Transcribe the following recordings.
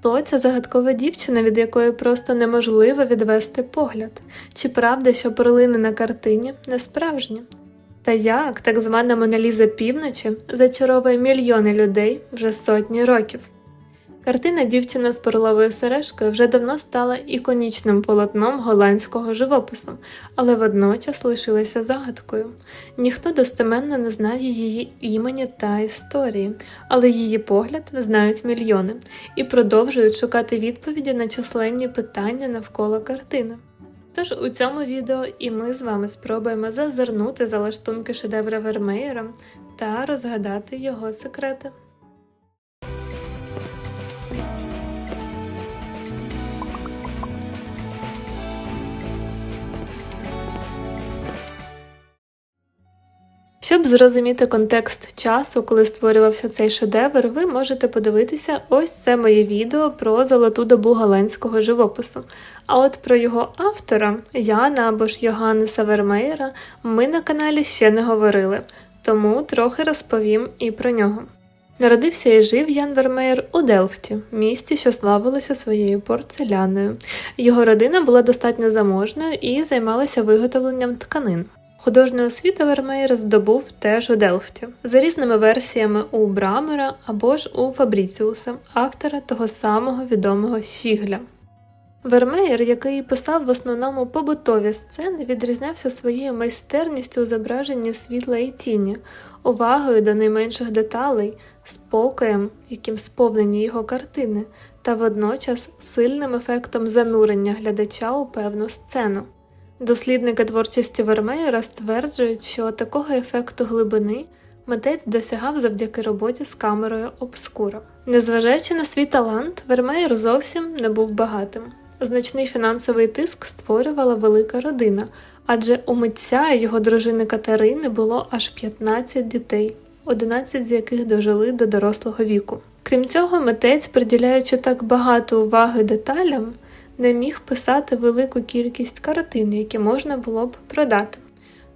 Хто ця загадкова дівчина, від якої просто неможливо відвести погляд? Чи правда, що перлини на картині не справжні? Та як так звана Моналіза півночі зачаровує мільйони людей вже сотні років? Картина дівчина з перловою сережкою вже давно стала іконічним полотном голландського живопису, але водночас лишилася загадкою. Ніхто достеменно не знає її імені та історії, але її погляд знають мільйони і продовжують шукати відповіді на численні питання навколо картини. Тож у цьому відео і ми з вами спробуємо зазирнути за лаштунки шедевра Вермеєра та розгадати його секрети. Щоб зрозуміти контекст часу, коли створювався цей шедевр, ви можете подивитися ось це моє відео про золоту добу голландського живопису. А от про його автора, Яна або ж Йоганнеса Вермеєра, ми на каналі ще не говорили, тому трохи розповім і про нього. Народився і жив Ян Вермеєр у Делфті, місті, що славилося своєю порцеляною. Його родина була достатньо заможною і займалася виготовленням тканин. Художню освіту Вермеєр здобув теж у Делфті, за різними версіями у Брамера або ж у Фабріціуса, автора того самого відомого Щігля. Вермеєр, який писав в основному побутові сцени, відрізнявся своєю майстерністю у зображенні світла і тіні, увагою до найменших деталей, спокоєм, яким сповнені його картини, та водночас сильним ефектом занурення глядача у певну сцену. Дослідники творчості Вермеєра стверджують, що такого ефекту глибини митець досягав завдяки роботі з камерою обскура. Незважаючи на свій талант, Вермеєр зовсім не був багатим. Значний фінансовий тиск створювала велика родина, адже у митця і його дружини Катерини було аж 15 дітей, 11 з яких дожили до дорослого віку. Крім цього, митець, приділяючи так багато уваги деталям, не міг писати велику кількість картин, які можна було б продати.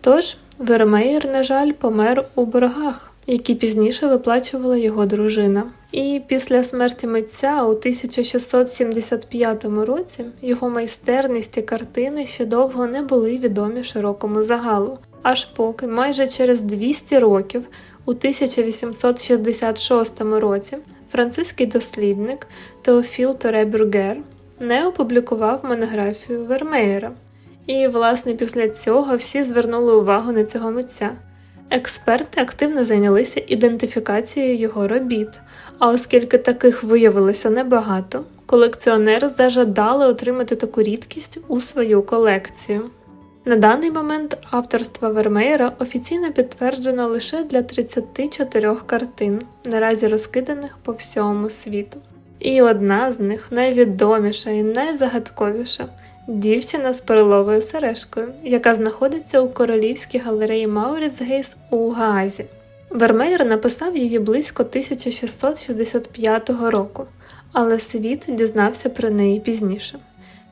Тож Вермеєр, на жаль, помер у боргах, які пізніше виплачувала його дружина. І після смерті митця у 1675 році його майстерність і картини ще довго не були відомі широкому загалу, аж поки майже через 200 років, у 1866 році, французький дослідник Теофіл Торе не опублікував монографію Вермеєра. І, власне, після цього всі звернули увагу на цього митця. Експерти активно зайнялися ідентифікацією його робіт, а оскільки таких виявилося небагато, колекціонери зажадали отримати таку рідкість у свою колекцію. На даний момент авторство Вермеєра офіційно підтверджено лише для 34 картин, наразі розкиданих по всьому світу. І одна з них найвідоміша і найзагадковіша дівчина з переловою сережкою, яка знаходиться у королівській галереї Мауріцгейс у Гаазі. Вермеєр написав її близько 1665 року, але світ дізнався про неї пізніше.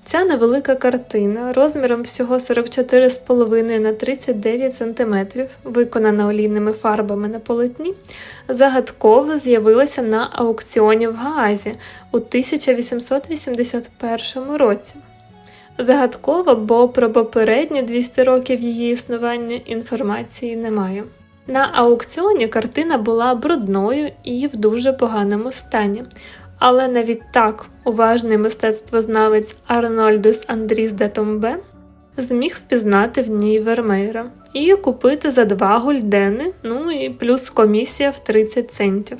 Ця невелика картина розміром всього 44,5 на 39 см, виконана олійними фарбами на полотні, загадково з'явилася на аукціоні в Гаазі у 1881 році. Загадково, бо про попередні 200 років її існування інформації немає. На аукціоні картина була брудною і в дуже поганому стані, але навіть так уважний мистецтвознавець Арнольдус Андріс де Томбе зміг впізнати в ній Вермеєра і купити за два гульдени, ну і плюс комісія в 30 центів.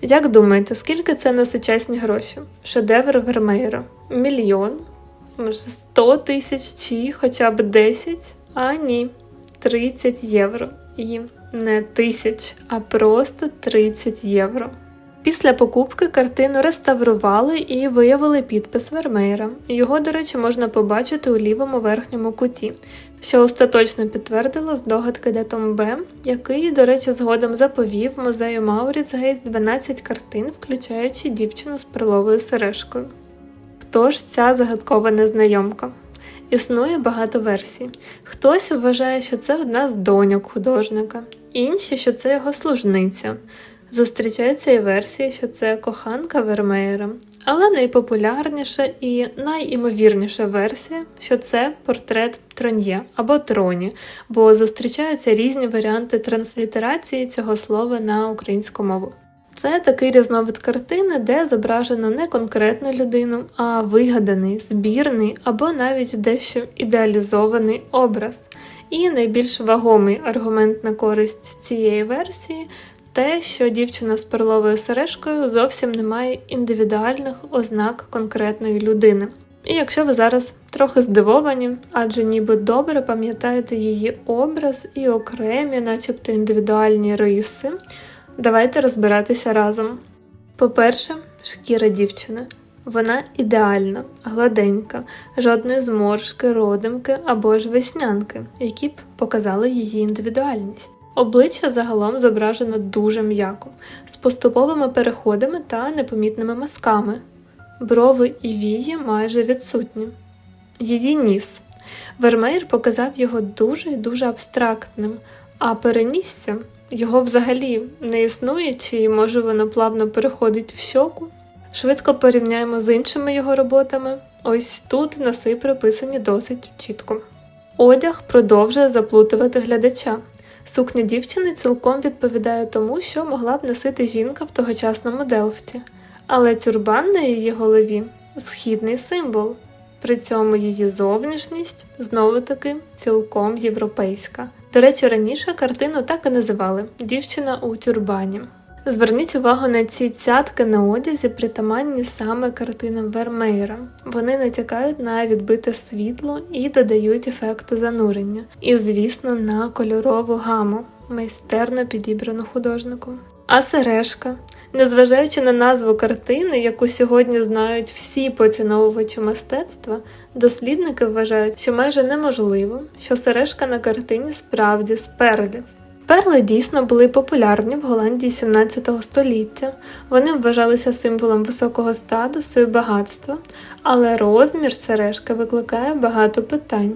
Як думаєте, скільки це на сучасні гроші? Шедевр Вермеєра? Мільйон? Може, 100 тисяч чи хоча б 10? А ні, 30 євро. І не тисяч, а просто 30 євро. Після покупки картину реставрували і виявили підпис Вермеєра. Його, до речі, можна побачити у лівому верхньому куті, що остаточно підтвердило здогадки Детомбе, який, до речі, згодом заповів музею Мауріцгейс 12 картин, включаючи дівчину з перловою сережкою. Хто ж ця загадкова незнайомка? Існує багато версій. Хтось вважає, що це одна з доньок художника, інші, що це його служниця. Зустрічаються і версії, що це коханка Вермеєра, але найпопулярніша і найімовірніша версія, що це портрет Трон'є або Троні, бо зустрічаються різні варіанти транслітерації цього слова на українську мову. Це такий різновид картини, де зображено не конкретну людину, а вигаданий, збірний або навіть дещо ідеалізований образ. І найбільш вагомий аргумент на користь цієї версії те, що дівчина з перловою сережкою зовсім не має індивідуальних ознак конкретної людини. І якщо ви зараз трохи здивовані, адже ніби добре пам'ятаєте її образ і окремі, начебто індивідуальні риси, давайте розбиратися разом. По-перше, шкіра дівчини. Вона ідеальна, гладенька, жодної зморшки, родимки або ж веснянки, які б показали її індивідуальність. Обличчя загалом зображено дуже м'яко, з поступовими переходами та непомітними мазками. Брови і вії майже відсутні. Її ніс. Вермеєр показав його дуже і дуже абстрактним, а перенісся його взагалі не існує, чи може воно плавно переходить в щоку. Швидко порівняємо з іншими його роботами. Ось тут носи приписані досить чітко. Одяг продовжує заплутувати глядача. Сукня дівчини цілком відповідає тому, що могла б носити жінка в тогочасному Делфті, але тюрбан на її голові східний символ. При цьому її зовнішність знову таки цілком європейська. До речі, раніше картину так і називали дівчина у тюрбані. Зверніть увагу на ці цятки на одязі, притаманні саме картинам Вермеєра. Вони натякають на відбите світло і додають ефекту занурення. І, звісно, на кольорову гаму, майстерно підібрану художником. А сережка. Незважаючи на назву картини, яку сьогодні знають всі поціновувачі мистецтва, дослідники вважають, що майже неможливо, що сережка на картині справді з перлів. Перли дійсно були популярні в Голландії 17 століття. Вони вважалися символом високого статусу і багатства, але розмір сережки викликає багато питань.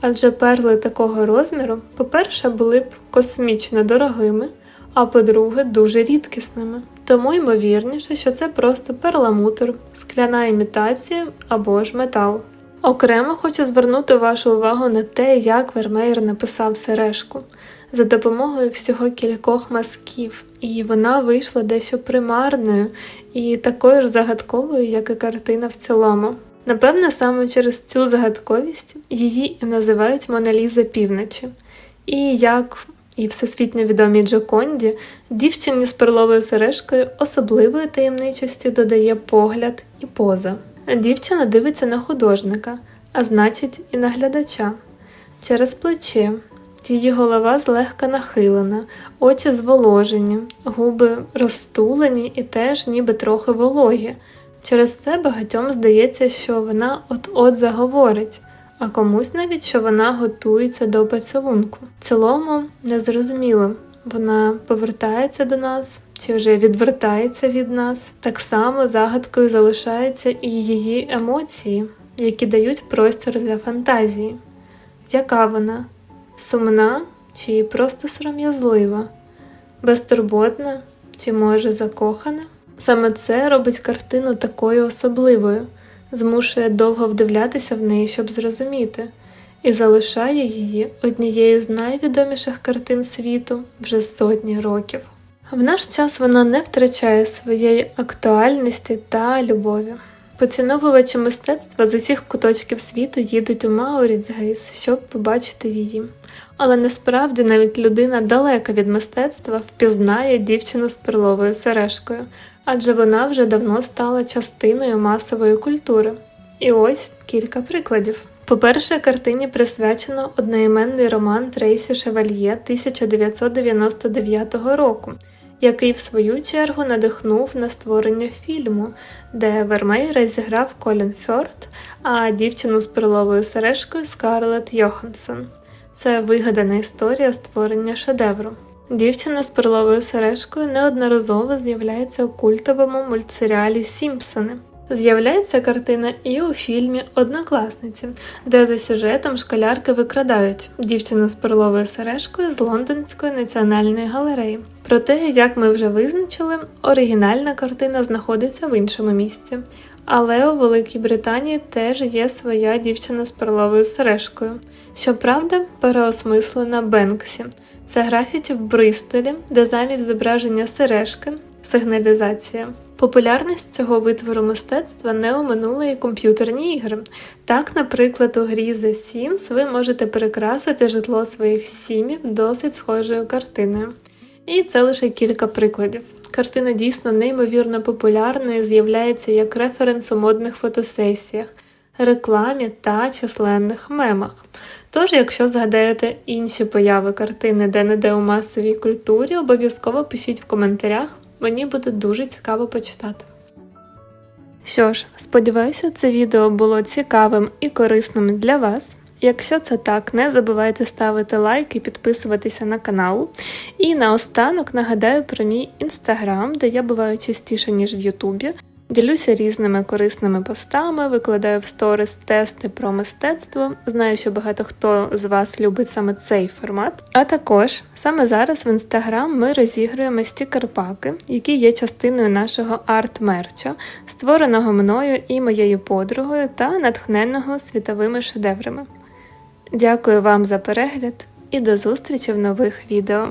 Адже перли такого розміру, по-перше, були б космічно дорогими, а по-друге, дуже рідкісними. Тому ймовірніше, що це просто перламутр, скляна імітація або ж метал. Окремо хочу звернути вашу увагу на те, як Вермеєр написав сережку за допомогою всього кількох мазків, і вона вийшла дещо примарною і такою ж загадковою, як і картина в цілому. Напевне, саме через цю загадковість її і називають Моналіза півночі. І як і всесвітньо відомій Джоконді, дівчині з перловою сережкою особливої таємничості додає погляд і поза. Дівчина дивиться на художника, а значить, і на глядача через плече. Її голова злегка нахилена, очі зволожені, губи розтулені і теж ніби трохи вологі. Через це багатьом здається, що вона от-от заговорить, а комусь навіть що вона готується до поцілунку. В цілому незрозуміло, вона повертається до нас чи вже відвертається від нас. Так само загадкою залишаються і її емоції, які дають простір для фантазії. Яка вона? Сумна чи просто сором'язлива, безтурботна чи може закохана? Саме це робить картину такою особливою, змушує довго вдивлятися в неї, щоб зрозуміти, і залишає її однією з найвідоміших картин світу вже сотні років. В наш час вона не втрачає своєї актуальності та любові. Поціновувачі мистецтва з усіх куточків світу їдуть у Мауріцгейс, щоб побачити її. Але насправді навіть людина далека від мистецтва впізнає дівчину з перловою сережкою, адже вона вже давно стала частиною масової культури. І ось кілька прикладів. По-перше, картині присвячено одноіменний роман Трейсі Шевальє 1999 року, який в свою чергу надихнув на створення фільму, де Вермейра зіграв Колін Фьорд, а дівчину з перловою сережкою Скарлетт Йоханссон. Це вигадана історія створення шедевру. Дівчина з перловою сережкою неодноразово з'являється у культовому мультсеріалі Сімпсони. З'являється картина і у фільмі Однокласниці, де за сюжетом школярки викрадають дівчину з перловою сережкою з Лондонської національної галереї. Проте, як ми вже визначили, оригінальна картина знаходиться в іншому місці. Але у Великій Британії теж є своя дівчина з перловою сережкою. Щоправда, переосмислена Бенксі. Це графіті в Бристолі, де замість зображення сережки сигналізація. Популярність цього витвору мистецтва не оминули і комп'ютерні ігри. Так, наприклад, у грі The Sims ви можете перекрасити житло своїх сімів досить схожою картиною. І це лише кілька прикладів. Картина дійсно неймовірно популярною, з'являється як референс у модних фотосесіях, рекламі та численних мемах. Тож, якщо згадаєте інші появи картини де-не-де у масовій культурі, обов'язково пишіть в коментарях, мені буде дуже цікаво почитати. Що ж, сподіваюся, це відео було цікавим і корисним для вас. Якщо це так, не забувайте ставити лайк і підписуватися на канал. І наостанок нагадаю про мій інстаграм, де я буваю частіше, ніж в Ютубі. Ділюся різними корисними постами, викладаю в сторіс тести про мистецтво. Знаю, що багато хто з вас любить саме цей формат. А також саме зараз в інстаграм ми розігруємо стікер-паки, які є частиною нашого арт-мерча, створеного мною і моєю подругою та натхненного світовими шедеврами. Дякую вам за перегляд і до зустрічі в нових відео.